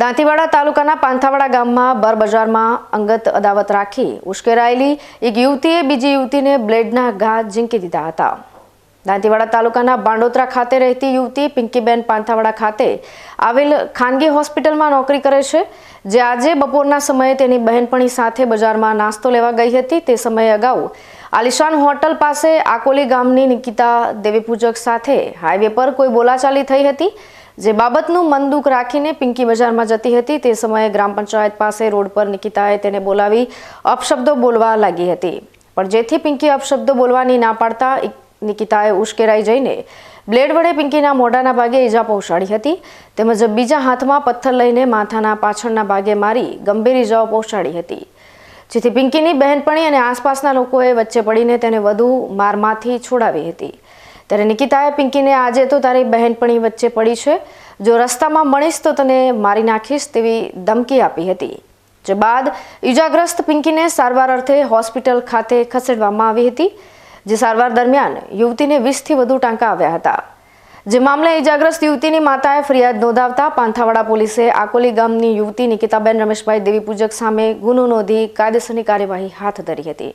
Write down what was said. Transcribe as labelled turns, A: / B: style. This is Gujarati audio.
A: દાંતીવાડા તાલુકાના પાંથાવાડા ગામમાં બર બજારમાં અંગત અદાવત રાખી ઉશ્કેરાયેલી એક યુવતીએ બીજી યુવતીને બ્લેડના ઘા ઝીંકી દીધા હતા. દાંતીવાડા તાલુકાના બાંડોદરા ખાતે રહેતી યુવતી પિંકીબેન પાંથાવાડા ખાતે આવેલ ખાનગી હોસ્પિટલમાં નોકરી કરે છે, જે આજે બપોરના સમયે તેની બહેનપણી સાથે બજારમાં નાસ્તો લેવા ગઈ હતી. તે સમયે અગાઉ આલિશાન હોટલ પાસે આકોલી ગામની નિકિતા દેવીપૂજક સાથે હાઈવે પર કોઈ બોલાચાલી થઈ હતી. જે બાબતનું મનદુખ રાખીને પિંકી બજારમાં જતી હતી, તે સમયે ગ્રામ પંચાયત પાસે રોડ પર નિકિતાએ તેને બોલાવી અપશબ્દો બોલવા લાગી હતી. પણ જેથી પિંકી અપશબ્દો બોલવાની ના પાડતા નિકિતાએ ઉશ્કેરાઈ જઈને બ્લેડ વડે પિંકીના મોઢાના ભાગે ઈજા પહોંચાડી હતી. તેમજ બીજા હાથમાં પથ્થર લઈને માથાના પાછળના ભાગે મારી ગંભીર ઈજાઓ પહોંચાડી હતી. જેથી પિંકીની બહેનપણી અને આસપાસના લોકોએ વચ્ચે પડીને તેને વધુ મારમાંથી છોડાવી હતી. ત્યારે નિકિતાએ પિંકીને આજે તો તારી બહેનપણી વચ્ચે પડી છે. જો રસ્તામાં મળીશ તો તને મારી નાખીશ તેવી ધમકી આપી હતી. જે બાદ ઈજાગ્રસ્ત પિંકીને સારવાર અર્થે હોસ્પિટલ ખાતે ખસેડવામાં આવી હતી, જે સારવાર દરમિયાન યુવતીને વીસથી વધુ ટાંકા આવ્યા હતા. જે મામલે ઈજાગ્રસ્ત યુવતીની માતાએ ફરિયાદ નોંધાવતા પાંથાવાડા પોલીસે આકોલી ગામની યુવતી નિકિતાબેન રમેશભાઈ દેવી પૂજક સામે ગુનો નોંધી કાયદેસરની કાર્યવાહી હાથ ધરી હતી.